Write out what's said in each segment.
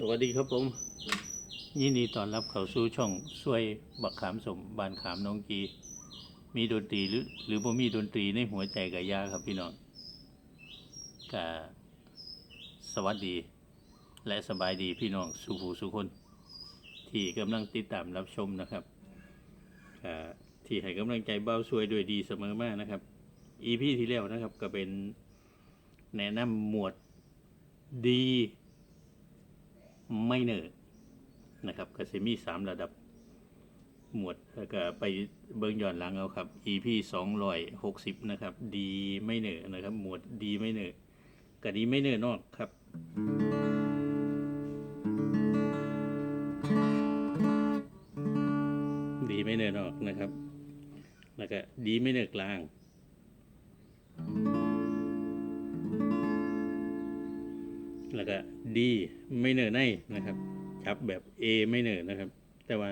สวัสดีครับผม ยินดีต้อนรับเข้าสู่ช่องช่วยบักขามสมบานขามน้องกี มีดนตรีหรือหรือบ่มีดนตรีในหัวใจกับยาครับพี่น้องกะสวัสดี และสบายดีพี่น้องสุภูสุคน ที่กำลังติดตามรับชมนะครับที่ให้กำลังใจเบ้าช่วยด้วยดีเสมอมากนะครับอีพีที่แล้วนะครับก็เป็นแนะนำหมวดดี ไม่เนอร์นะครับก็จะมีสามระดับหมวดแล้วก็ไปเบิ่งย้อนหลังเอาครับ EP สองร้อยหกสิบนะครับ ดีไม่เนอร์นะครับ หมวดดีไม่เนอร์กับดีไม่เนอร์นอกครับ ดีไม่เนอร์นอกนะครับ แล้วก็ดีไม่เนอร์กลาง แล้วก็ดีไม่เนอในนะครับ จับแบบ A ไม่เนอนะครับ แต่ว่า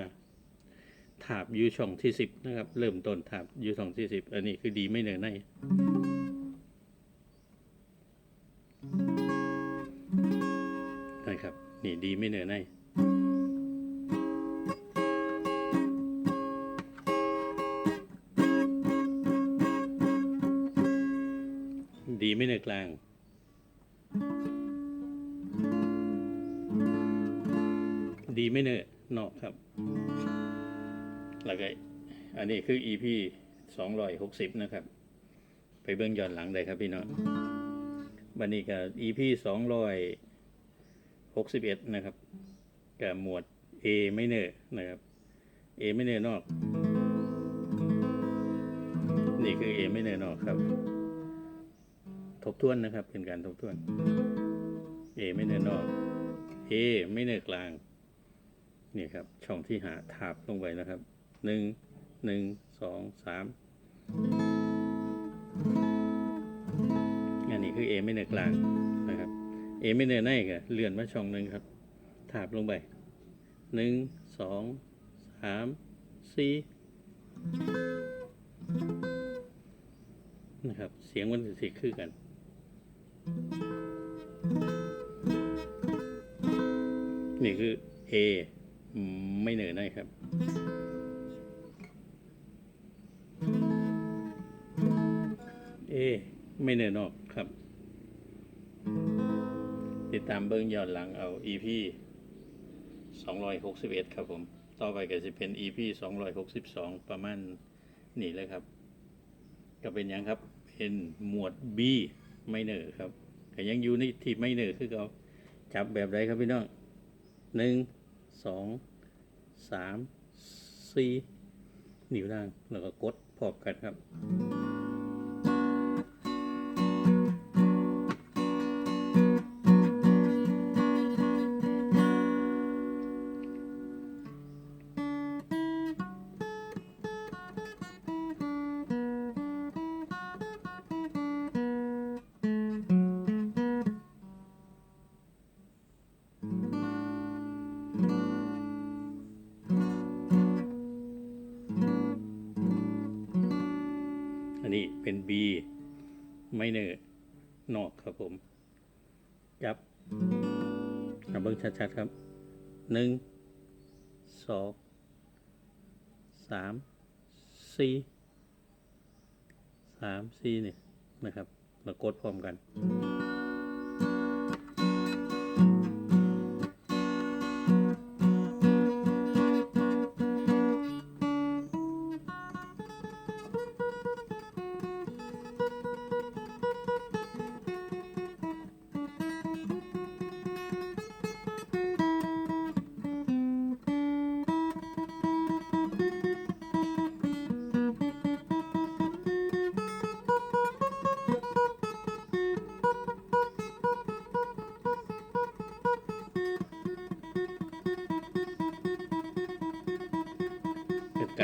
ถาบอยูช่องที่สิบนะครับ เริ่มต้นถาบอยูช่องที่สิบอันนี้คือดีไม่เนอในนะครับ นี่ดีไม่เนอใน นนี้คือ EP สองร้อยหกสิบนะครับ ไปเบื้องย้อนหลังได้ครับพี่น้องบันนี้ก็ EP สองร้อยหกสิบเอ็ดนะครับกับหมวด A ไม่เนอนะครับ A ไม่เนอนอก นี่คือ A ไม่เนอนอกครับ ทบทวนนะครับ เป็นการทบทวน A ไม่เนอนอก A ไม่เนอกลาง นี่ครับ ช่องที่หาทาบลงไปนะครับหนึ่ง หนึ่งสองสามอันนี้คือ A ไม่เนอกลางนะครับ A ไม่เนอในก็เลื่อนมาช่องหนึ่งครับทาบลงไปหนึ่งสองสามสี่นะครับ เสียงมันสิคือกันนี่คือ A อืมไม่เหนือในครับ ไม่เนือนอกครับ ติดตามเบิ้งย้อนหลังเอา EP 261 ครับผม ต่อไปก็จะเป็น EP 262 ประมาณนี่เลยครับ ก็เป็นยังครับ เป็นหมวด B ไม่เนือครับก็ยังอยู่ในที่ไม่เนือคือเขาจับแบบไรครับพี่น้องหนึ่งสองสามสี่นิ้วล่างแล้วก็กดพร้อมกันครับ ไม่เนอร์นอกครับผมยับเอาเบิ้งชัดๆครับหนึ่งสองสามสี่สามสี่นี่นะครับ มากดพร้อมกัน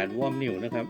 การวอร์มนิ้วนะครับ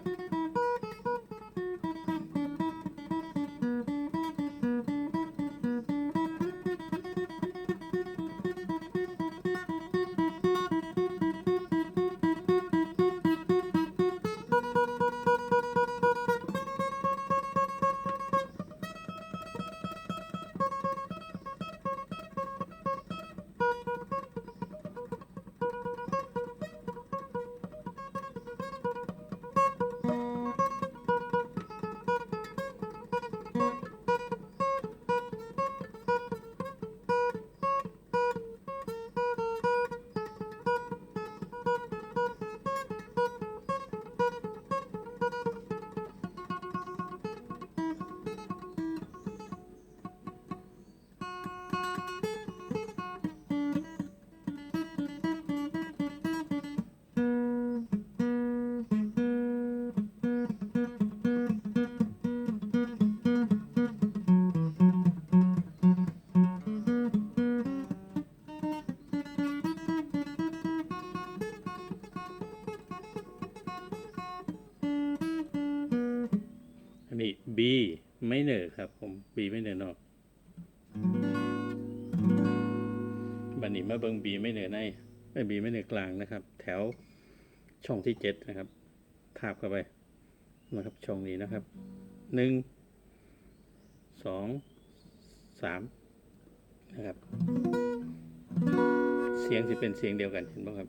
อันนี้ B ไม่เนอร์ครับผม B ไม่เนอร์นอก นนี้มาเบิงบีไม่เหนือในไม่บีไม่เหนือกลางนะครับ แถวช่องที่เจ็ดนะครับทาบเข้าไปนะครับช่องนี้นะครับหนึ่งสองสามนะครับ เสียงจะเป็นเสียงเดียวกันเห็นไหมครับ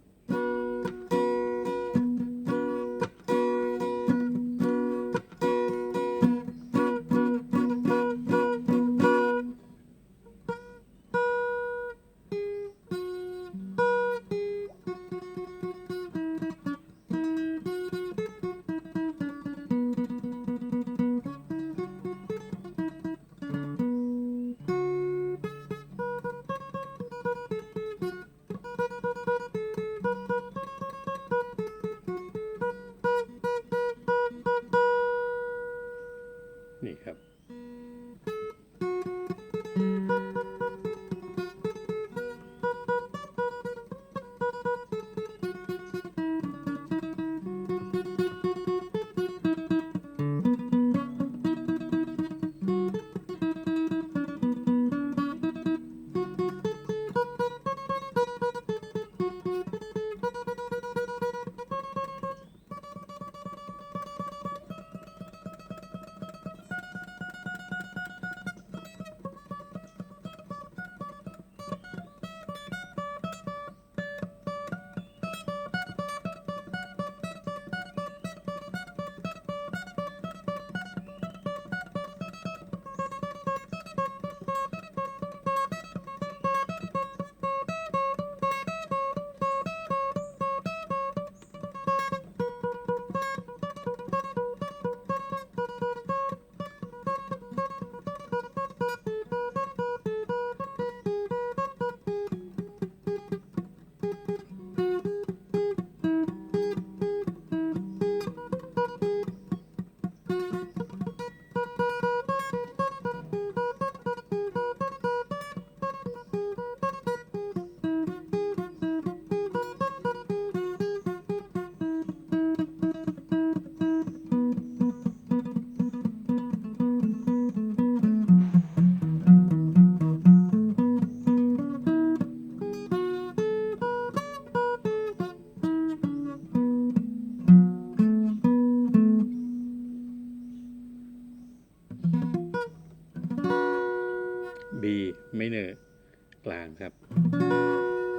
กลาง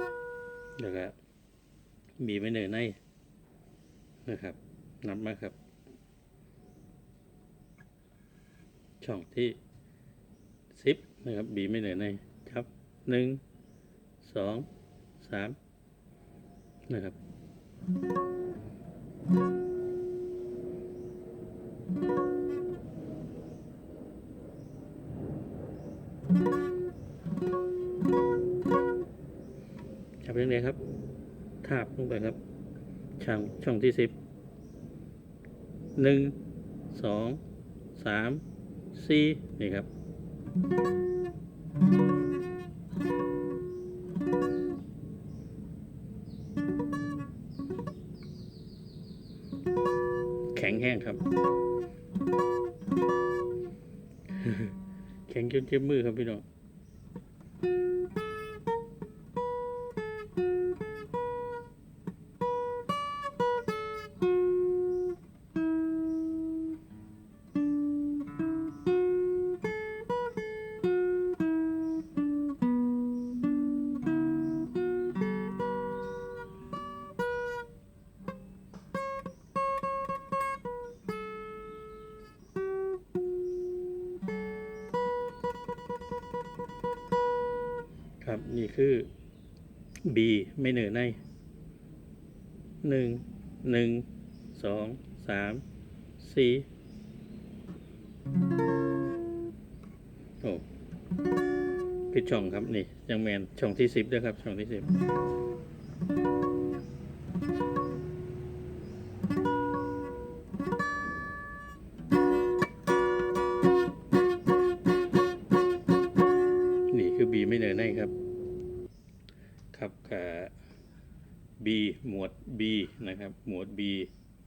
ครับแล้วก็ B ไม่เนอในนะครับนับมาครับ ช่องที่สิบนะครับ B ไม่เนอในครับหนึ่งสองสามนะครับ จับยังไงครับ ทาบลงไปครับ ช่องช่องที่สิบหนึ่งสองสามสี่นี่ครับ แข็งแห้งครับ แข็งจนเจ็บมือครับพี่น้อง คือ B ไม่เหนือในหนึ่งหนึ่งสองสามสี่โอ้ผิดช่องครับนี่ยังแมนช่องที่สิบด้วยครับ ช่องที่สิบ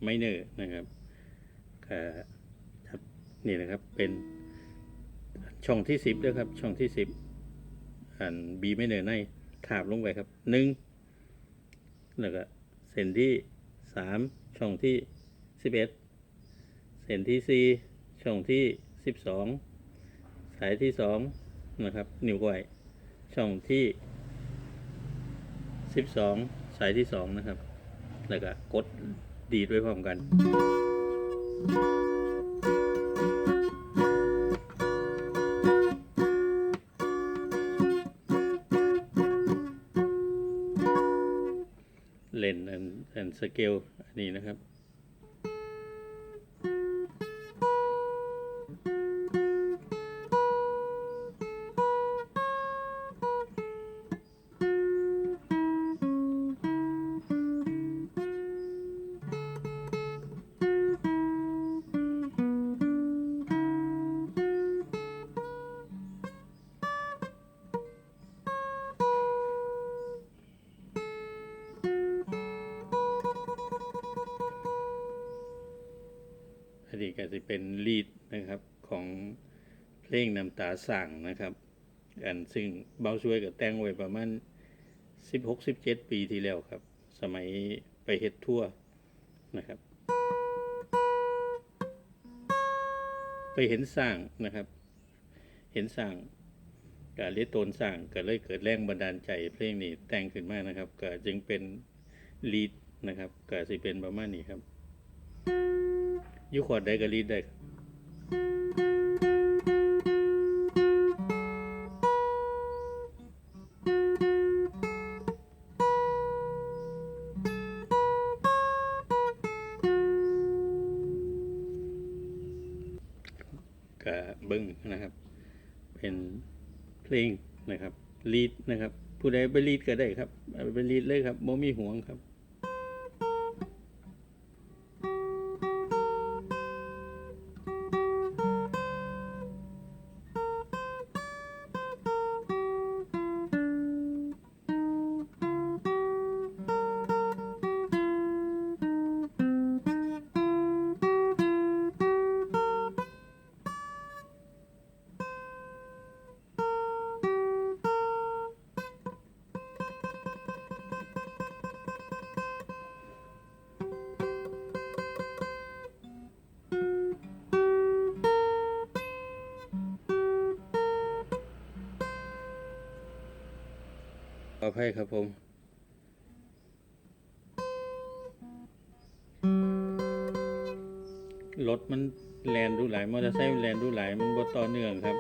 ไม่เนอร์นะครับครับนี่นะครับเป็นช่องที่สิบด้วยครับช่องที่สิบอัน B ไม่เนอร์ในถาบลงไปครับหนึ่งแล้วก็เส้นที่สามช่องที่สิบเอ็ดเส้นที่สี่ช่องที่สิบสองสายที่สองนะครับ นิ้วก้อยช่องที่สิบสองสายที่สองนะครับ แล้วก็กด ดีดไว้พร้อมกัน เลนอันอันสเกลอันนี้นะครับ ตาสั่งนะครับ อันซึ่งเบาช่วยกับแต่งไว้ประมาณ16-17 ปีที่แล้วครับ สมัยไปเฮ็ดทั่วนะครับ ไปเห็นสร้างนะครับ เห็นสร้างกาเลโตนสร้างก็เลยเกิดแรงบันดาลใจเพลงนี้แต่งขึ้นมานะครับก็จึงเป็นลีดนะครับก็สิเป็นประมาณนี้ครับยุคอดได้ก็รีดได้ครับ บิ้งนะครับ เป็นเพลงนะครับลีดนะครับ ผู้ใดไปลีดก็ได้ครับเอาไปลีดเลยครับโมมีห่วงครับ อภัยครับผมรถมันแลนดูหลายมอเตอร์ไซค์แลนดูหลายมันบ่ต่อเนื่องครับ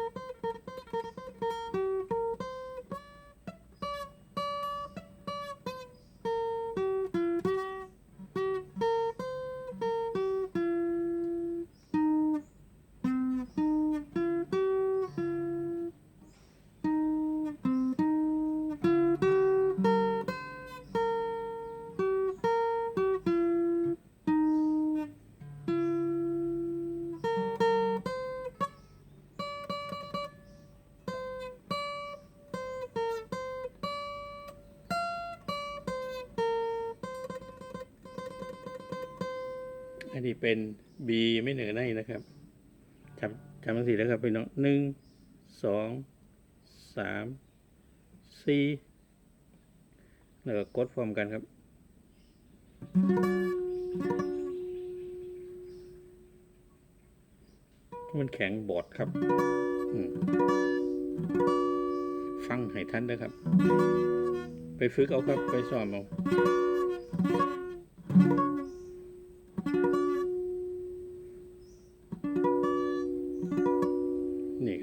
อันนี้เป็น B ไม่เหนือในนะครับจำจำทั้งสี่แล้วครับพี่น้องหนึ่งสองสามสี่แล้วก็กดพร้อมกันครับ มันแข็งบอดครับฟังให้ท่านด้วยครับ ไปฝึกเอาครับ ไปสอนเอา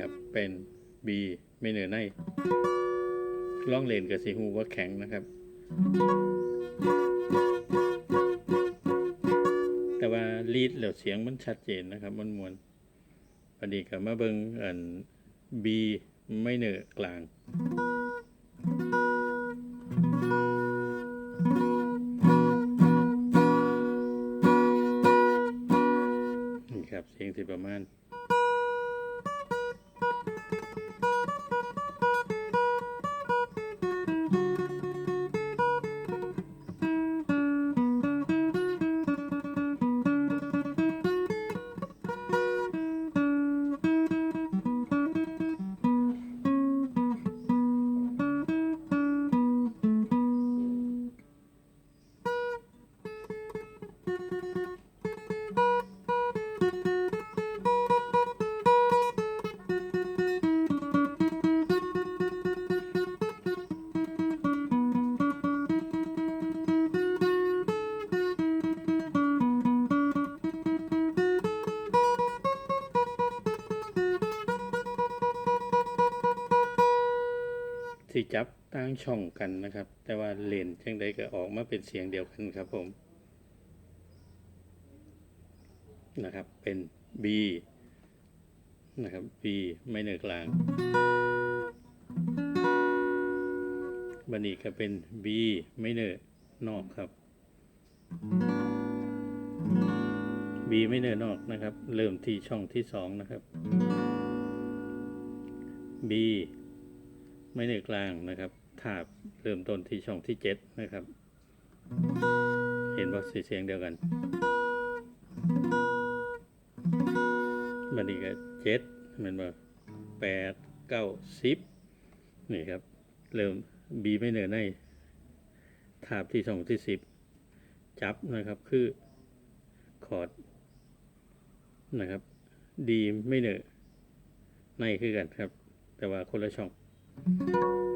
ครับ เป็น B ไม่เหนือในล่องเลนกับสีหูว่าแข็งนะครับ แต่ว่าลีดแล้วเสียงมันชัดเจนนะครับ มันมวนพอดีกับมาเบิงอัน B ไม่เหนือกลาง ที่จับตั้งช่องกันนะครับ แต่ว่าเลนจังใดก็ออกมาเป็นเสียงเดียวกันครับผมนะครับเป็น B นะครับ B ไม่เนือกลางบันนี้ก็เป็น B ไม่เนือนอกครับ B ไม่เนือนอกนะครับ เริ่มที่ช่องที่สองนะครับ B ไม่เนอกลางนะครับถาบเริ่มต้นที่ช่องที่เจ็ดนะครับ เห็นว่าเสียงเดียวกันบันนี้ก็เจ็ดเหมือนว่าแปดเก้าสิบนี่ครับ เริ่มบีไม่เหนือในถาบที่ช่องที่สิบจับนะครับคือคอร์ดนะครับ ดีไม่เหนือในคือกันครับ แต่ว่าคนละช่อง Thank you.